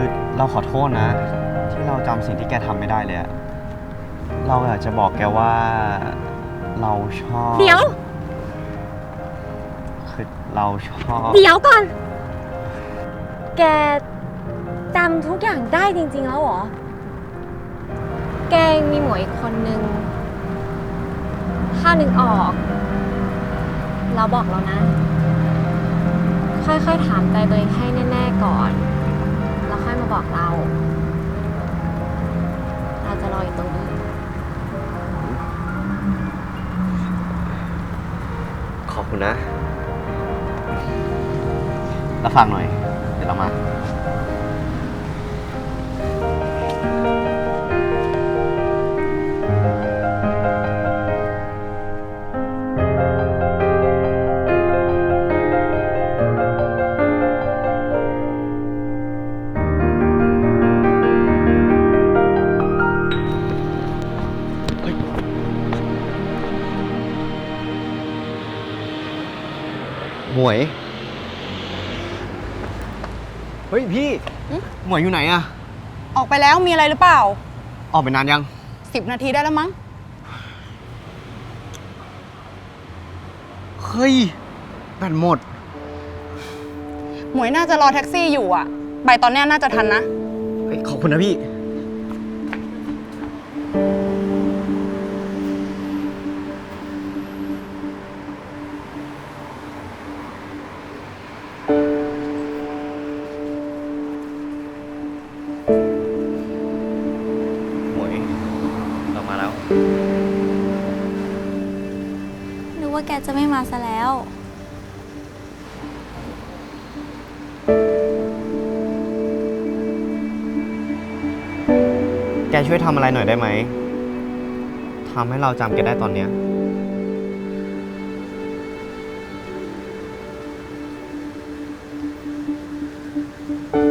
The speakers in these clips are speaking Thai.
คือเราขอโทษนะ ที่เราจำสิ่งที่แกทำไม่ได้เลยอะเราอยากจะบอกแกว่าเราชอบเดี๋ยว คือเราชอบเดี๋ยวก่อน แกจำทุกอย่างได้จริง ๆ แล้วเหรอ แกยังมีหมวยอีกคนนึง ถ้านึกออก เราบอกแล้วนะ ค่อยๆถามใจตัวเองให้แน่ ๆ ก่อนแล้วค่อยมา บอกเรา เราจะรออยู่ตรงนี้ ขอบคุณนะแล้วฟังหน่อย เดี๋ยวเรามา หมวยอยู่ไหนอะออกไปแล้วมีอะไรหรือเปล่า ออกไปนานยังสิบนาทีได้แล้วมั้ง เฮ้ยแบตหมด หมวยน่าจะรอแท็กซี่อยู่อะ ไปตอนเนี้ยน่าจะทันนะ เฮ้ยขอบคุณนะพี่ำอะไรหน่อยได้ไหมทำให้เราจำแกได้ตอนเนี้ย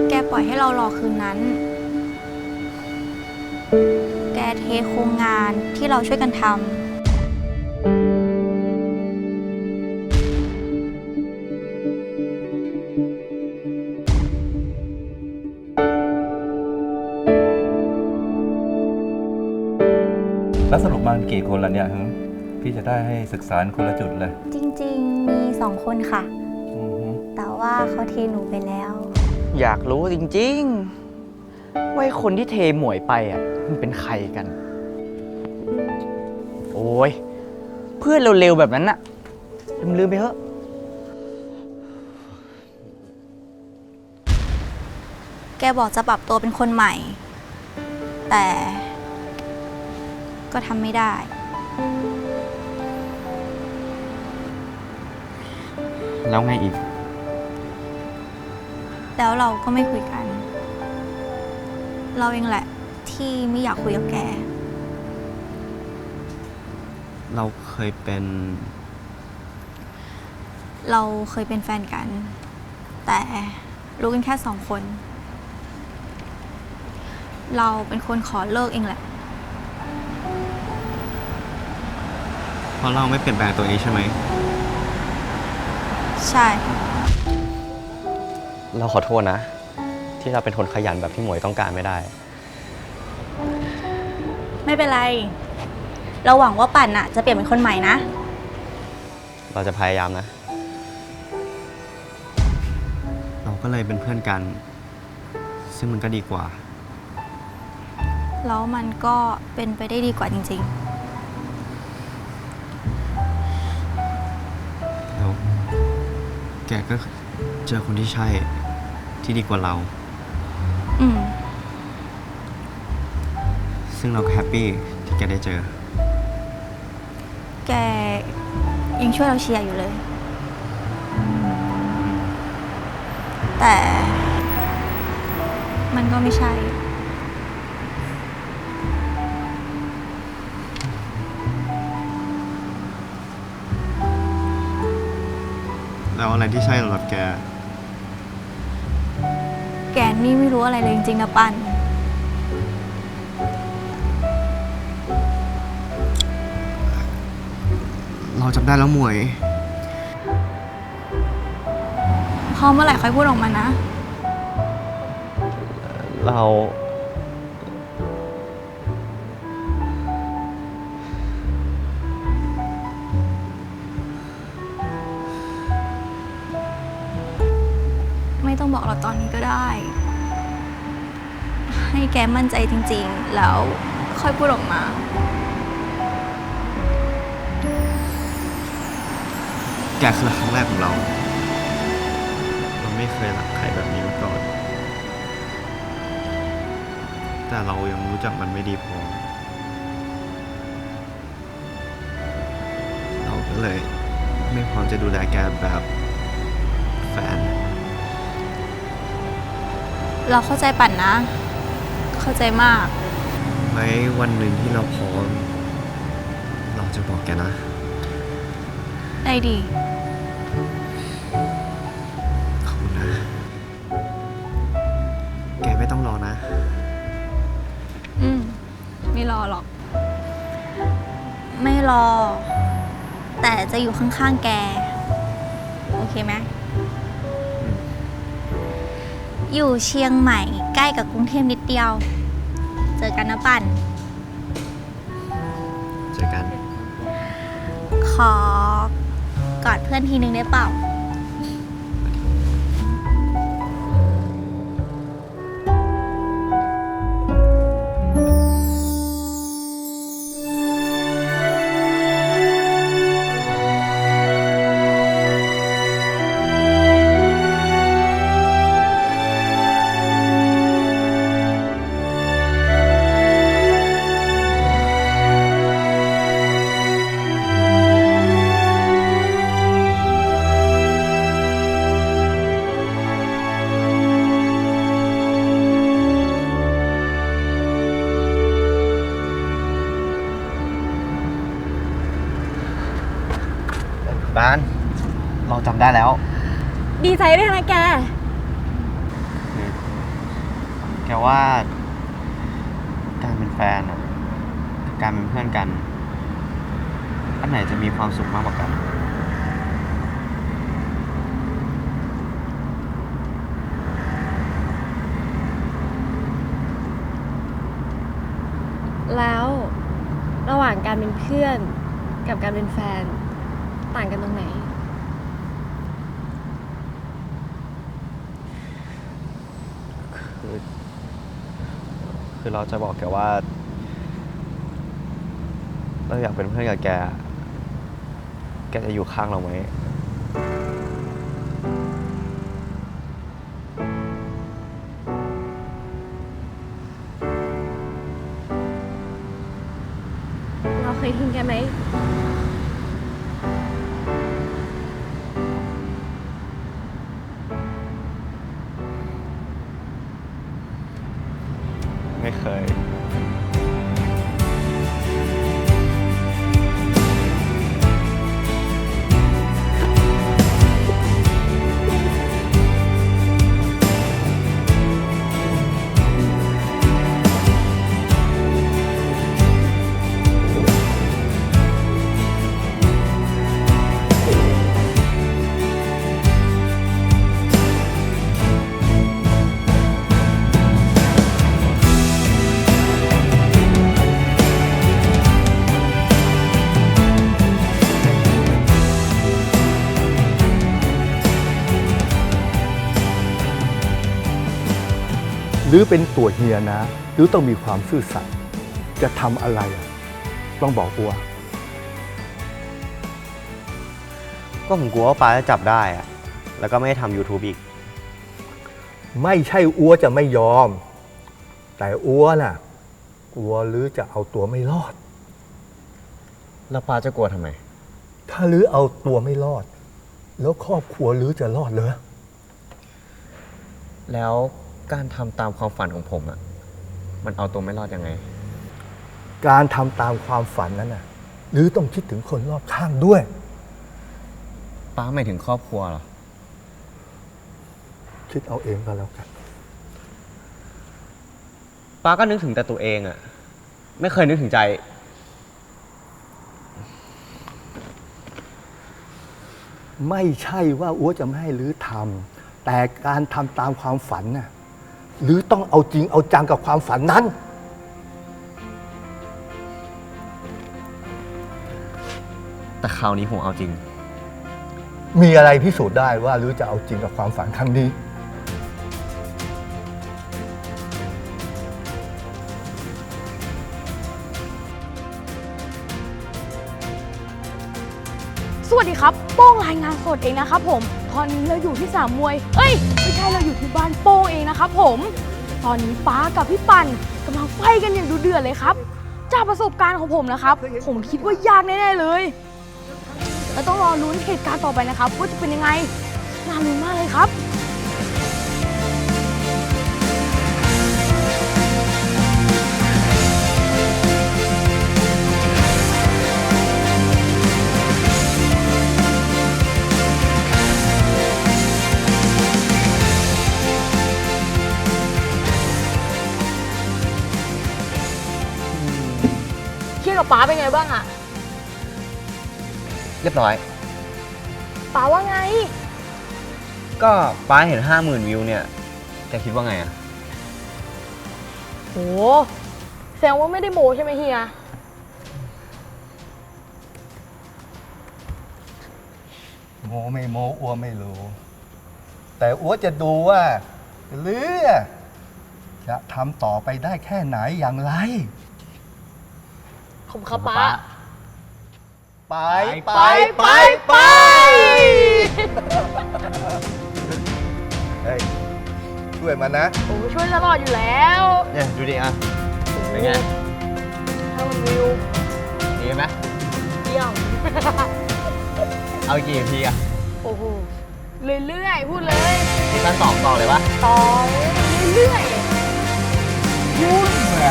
แกปล่อยให้เรารอคืนนั้น แกเทโครงงานที่เราช่วยกันทำ กี่คนละเนี่ยฮึพี่จะได้ให้ศึกษาคนละจุดเลยจริงๆ มีสองคนค่ะ อือฮึแต่ว่าเขาเทหนูไปแล้ว อยากรู้จริงๆ ว่าไอ้คนที่เทหมวยไปอะมันเป็นใครกัน โอ้ยเพื่อนเร็วๆแบบนั้นน่ะลืมๆไปเถอะ แกบอกจะปรับตัวเป็นคนใหม่ แต่ ก็ทำไม่ได้ แล้วไงอีก แล้วเราก็ไม่คุยกัน เราเองแหละที่ไม่อยากคุยกับแก เราเคยเป็น เราเคยเป็นแฟนกัน แต่รู้กันแค่สองคน เราเป็นคนขอเลิกเองแหละ ราะเราไม่เปลี่ยนแปลงตัวเองใช่ไหม ใช่ เราขอโทษนะ ที่เราเป็นคนขยันแบบที่หมวยต้องการไม่ได้ ไม่เป็นไร เราหวังว่าปั่นอะจะเปลี่ยนเป็นคนใหม่นะ เราจะพยายามนะ เราก็เลยเป็นเพื่อนกัน ซึ่งมันก็ดีกว่า แล้วมันก็เป็นไปได้ดีกว่าจริงแกก็เจอคนที่ใช่ที่ดีกว่าเราๆอืม ซึ่งเราก็แฮปปี้ที่แกได้เจอ แกยังช่วยเราเชียร์อยู่เลย แต่ มันก็ไม่ใช่ แล้วอะไรที่ใช่สำหรับแก แกนี่ไม่รู้อะไรเลยจริงๆนะปัน เราจำได้แล้วหมวย พอเมื่อไหร่ค่อยพูดออกมานะ เรา บอกเราตอนนี้ก็ได้ ให้แกมั่นใจจริงๆ แล้วค่อยพูดออกมา แกคือครั้งแรกของเรา เราไม่เคยรักใครแบบนี้มาก่อน แต่เรายังรู้จักมันไม่ดีพอ เราก็เลย ไม่พร้อมจะดูแลแกแบบแฟน เราเข้าใจปั่นนะ เข้าใจมาก ไว้วันหนึ่งที่เราพร้อม เราจะบอกแกนะ ได้ดี ขอบคุณนะ แกไม่ต้องรอนะ อืม ไม่รอหรอก ไม่รอ แต่จะอยู่ข้างๆแก อยู่เชียงใหม่ใกล้กับกรุงเทพนิดเดียว เจอกันนะปั่น เจอกัน ขอกอดเพื่อนทีนึงได้เปล่า บ้าน เราจำได้แล้ว ดีใจด้วยนะแก แกว่า การเป็นแฟนอะกับการเป็นเพื่อนกัน อันไหนจะมีความสุขมากกว่ากัน แล้วระหว่างการเป็นเพื่อนกับการเป็นแฟน ต่างกันตรงไหน คือ คือเราจะบอกแกว่า เราอยากเป็นเพื่อนกับแก แกจะอยู่ข้างเราไหม เราเคยทิ้งแกไหม รือเป็นตัวเฮียนะ หรือต้องมีความซื่อสัตย์จะทำอะไรอะต้องบอกอัว ก็ผมกลัวว่าป้าจะจับได้อะแล้วก็ไม่ได้ทำ YouTube อีก ไม่ใช่อัวจะไม่ยอม แต่อัวน่ะกลัวหรือจะเอาตัวไม่รอด แล้วป้าจะกลัวทำไม ถ้าหรือเอาตัวไม่รอด แล้วครอบครัวหรือจะรอดเหรอแล้ว การทำตามความฝันของผมอะมันเอาตัวไม่รอดยังไง การทำตามความฝันนั้นน่ะหรือต้องคิดถึงคนรอบข้างด้วย ป้าหมายถึงครอบครัวเหรอ คิดเอาเองก็แล้วกัน ป้าก็นึกถึงแต่ตัวเองอะไม่เคยนึกถึงใจ ไม่ใช่ว่าอัวจะไม่ให้หรือทำแต่การทำตามความฝันน่ะ หรือต้องเอาจริงเอาจังกับความฝันนั้น แต่คราวนี้ผมเอาจริง มีอะไรพิสูจน์ได้ว่าหรือจะเอาจริงกับความฝันครั้งนี้ สวัสดีครับโป้งรายงานสดเองนะครับผม ตอนนี้เราอยู่ที่สนามมวย เอ้ยไม่ใช่เราอยู่ที่บ้านโป้งเองนะครับผม ตอนนี้ป้ากับพี่ปันกำลังไฟกันอย่างดุเดือดเลยครับ จากประสบการณ์ของผมนะครับ ผมคิดว่ายากแน่ๆเลย แล้วต้องรอลุ้นเหตุการณ์ต่อไปนะครับว่าจะเป็นยังไงน่าลุ้นมากเลยครับ กับป้าเป็นไงบ้างอะเรียบร้อยป้าว่าไง ก็ป้าเห็นห้าหมื่นวิวเนี่ยแกคิดว่าไงอะโหแสดงว่าไม่ได้โมใช่ไหมเฮีย โมไม่โมอัวไม่รู้ แต่อัวจะดูว่าหรือจะทำต่อไปได้แค่ไหนอย่างไร ผมครับป้า ไปไปไปไปเฮ้ยช่วยมันนะโอ้ช่วยตลอดอยู่แล้วเนี่ยดูดิอะเป็นไงถ้ามันวิวดีไหมเยี่ยมเอากี่นาทีอะโอ้โหเรื่อยๆพูดเลยซีซั่นสองต่อเลยปะต่อเรื่อยแหม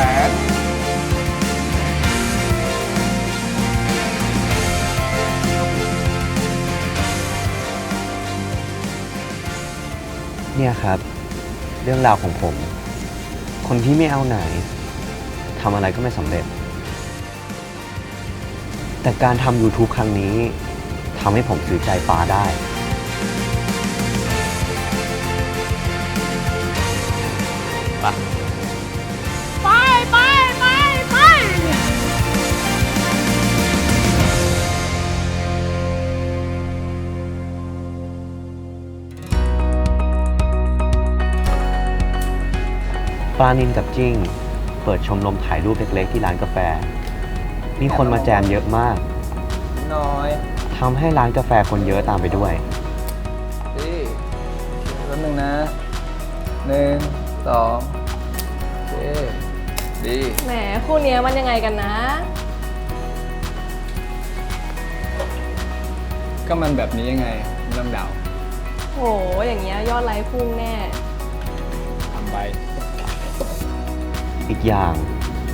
เนี่ยครับ เรื่องราวของผม คนที่ไม่เอาไหนทำอะไรก็ไม่สำเร็จ แต่การทำ YouTube ครั้งนี้ทำให้ผมสื่อใจฟ้าได้ ปลานินกับจิ้ง เปิดชมรมถ่ายรูปเล็กๆที่ร้านกาแฟ มีคนมาแจมเยอะมากน้อยทำให้ร้านกาแฟคนเยอะตามไปด้วยดีแป๊บนึงนะหนึ่งสองโอเคดีแหมคู่เนี้ยมันยังไงกันนะ ก็มันแบบนี้ยังไงไม่ต้องเดา โห อย่างเงี้ยยอดไลค์พุ่งแน่ อีกอย่าง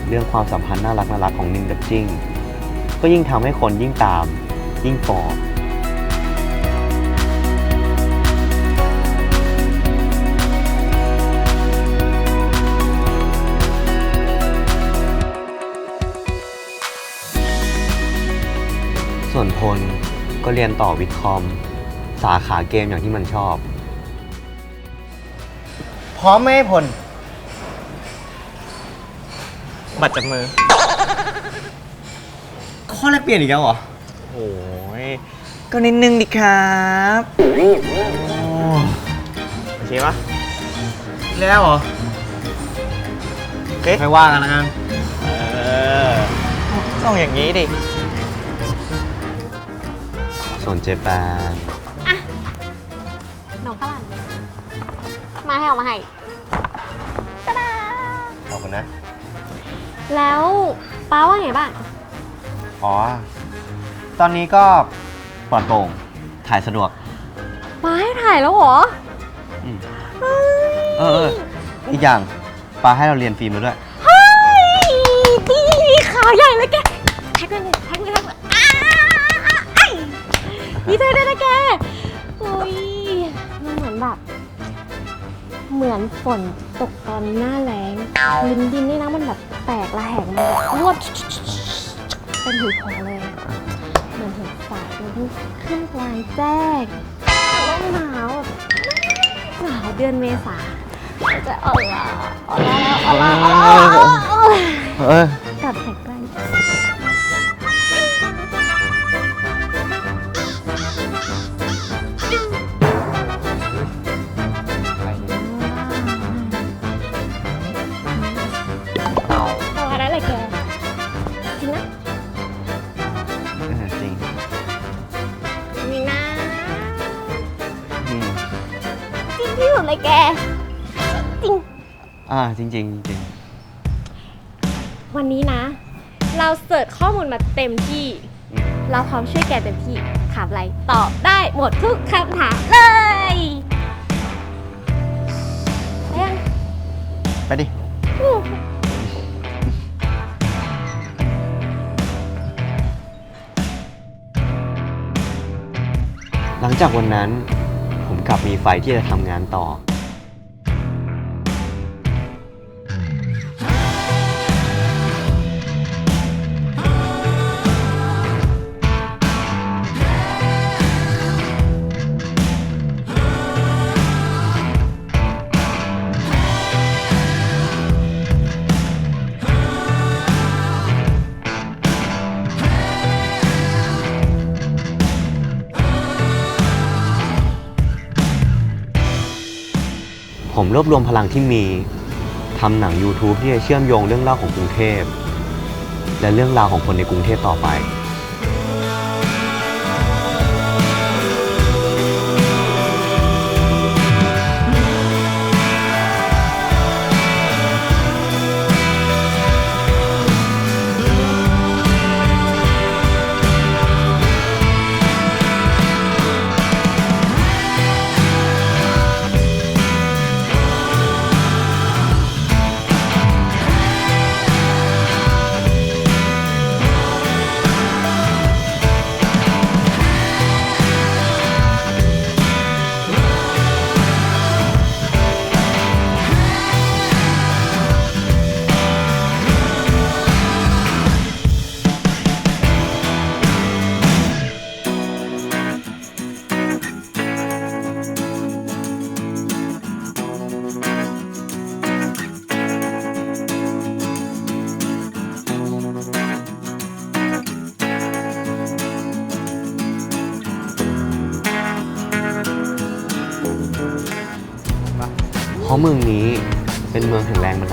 เรื่องความสัมพันธ์น่ารักน่ารักของนินกับจิ้งก็ยิ่งทำให้คนยิ่งตาม ยิ่งฟอส่วนพลก็เรียนต่อวิทย์คอม สาขาเกมอย่างที่มันชอบ พร้อมไหมพล บัตรจับมือ ข้อแรกเปลี่ยนอีกแล้วเหรอโอ้ยก็นิดนึงดิครับโอเคปะแล้วเหรอโอเคไม่ว่ากันแล้วกันเออต้องอย่างนี้ดิส่วนเจแปนน้องฝรั่งมาให้เอามาให้ขอบคุณนะ แล้วป้าว่าไงบ้าง อ๋อ ตอนนี้ก็ปลอดโปร่ง ถ่ายสะดวก มาให้ถ่ายแล้วเหรออืมเออเอออีกอย่างปาให้เราเรียนฟิล์มแล้วด้วย เฮ้ยดีข่าวใหญ่เลยแกแท็กเลยแท็กเลยแท็กเลยอ้าไอ้ดีใจด้วยนะแกโอ้ยมันเหมือนแบบ เหมือนฝนตกตอนหน้าแล้งลิ้นดินนี่นะมันแบบ แตกระแหงมันแบบรวบเป็นหูพองเลยอะเหมือนเห็นสายลมขึ้นกลางแจ้งแล้วหนาวแบบหนาวเดือนเมษาจะอ่อนละอ่อนละอ่อนละอ่อนละอ่อนละอ่อนละเออกัดแข็งแกร่ อ่าจริงๆจริงวันนี้นะ เราเสิร์ชข้อมูลมาเต็มที่อืมเราพร้อมช่วยแกเต็มที่ ถามอะไรตอบได้หมดทุกคำถามเลยไปยังไปดิ อู้ หลังจากวันนั้น ผมกลับมีไฟที่จะทำงานต่อ ผมรวบรวมพลังที่มีทำหนัง YouTube ที่จะเชื่อมโยงเรื่องเล่าของกรุงเทพ และเรื่องราวของคนในกรุงเทพต่อไป มืองแข็งแรงบันดาล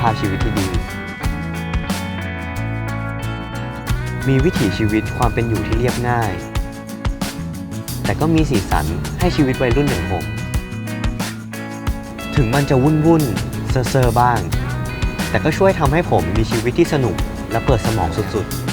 ภาพชีวิตที่ดี มีวิถีชีวิตความเป็นอยู่ที่เรียบง่าย แต่ก็มีสีสันให้ชีวิตวัยรุ่นอย่างผม ถึงมันจะวุ่นวุ่นเซอร์เซอร์บ้าง แต่ก็ช่วยทำให้ผมมีชีวิตที่สนุกและเปิดสมองสุดๆ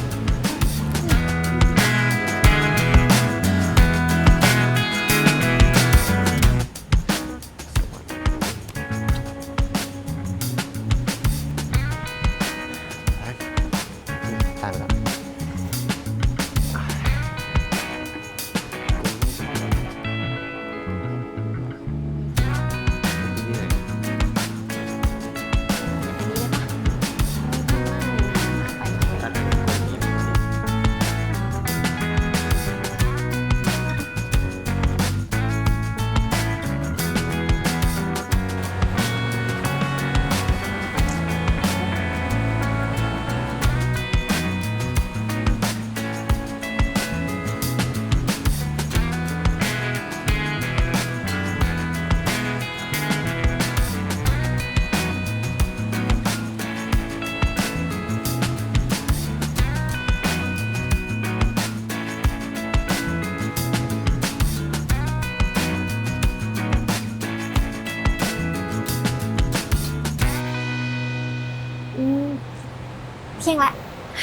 ที่ยงแล้ว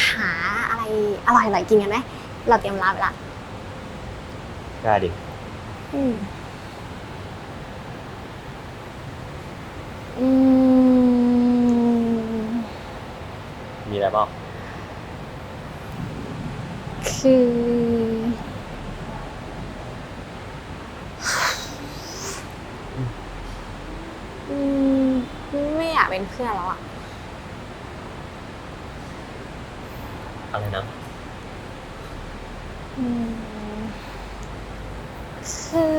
หาอะไรอร่อยๆกินกันไหมเราเตรียมร้านไว้ละได้ดิ อืมอืม มีอะไรบ้างคือ อืม ไม่อยากเป็นเพื่อนแล้วอะ อะไรนะอืมคือ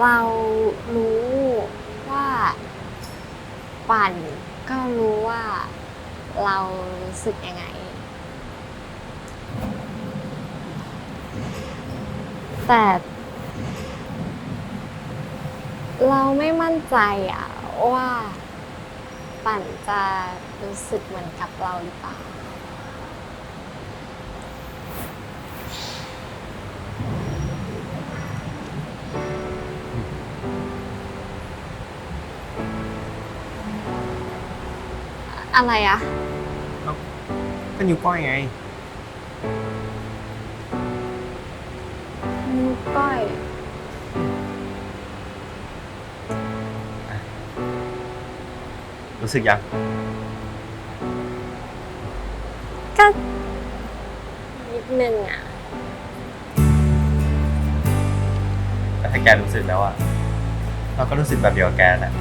เรารู้ว่าปั่นก็รู้ว่าเรารู้สึกยังไง แต่เราไม่มั่นใจอะว่า ปั่นจะรู้สึกเหมือนกับเราหรือเปล่า อะไรอะก็นิ้วก้อยไง นิ้วก้อย รู้สึกยังก็นิดนึงอะแต่ถ้าแกรู้สึกแล้วอะเราก็รู้สึกแบบเดียวกับแกแหละ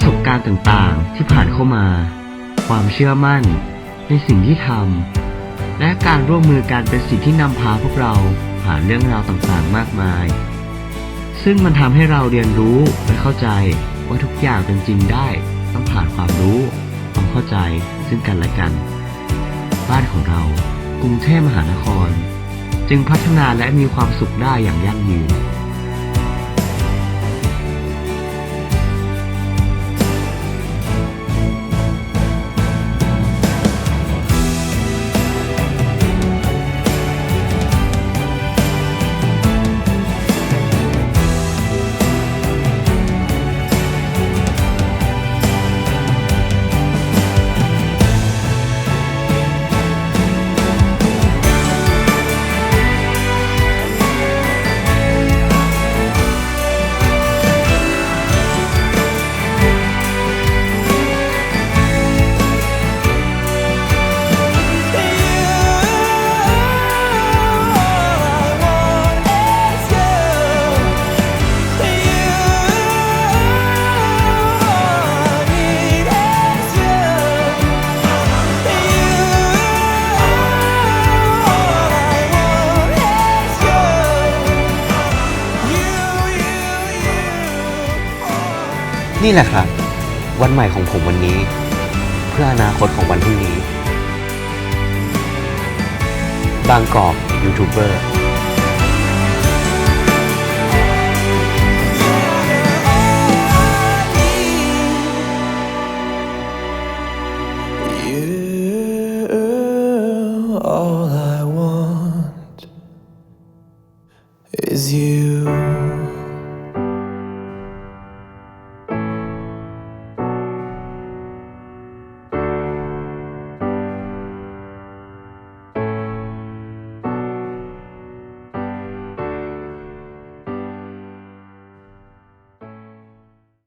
ประสบการณ์ต่างๆ ที่ผ่านเข้ามา ความเชื่อมั่นในสิ่งที่ทำ และการร่วมมือกันเป็นสิ่งที่นำพาพวกเราผ่านเรื่องราวต่างๆ มากมาย ซึ่งมันทำให้เราเรียนรู้และเข้าใจว่าทุกอย่างเป็นจริงได้ต้องผ่านความรู้ความเข้าใจซึ่งกันและกัน บ้านของเรากรุงเทพมหานคร จึงพัฒนาและมีความสุขได้อย่างยั่งยืน นี่แหละครับ วันใหม่ของผมวันนี้ เพื่ออนาคตของวันพรุ่งนี้ บางกอกยูทูบเบอร์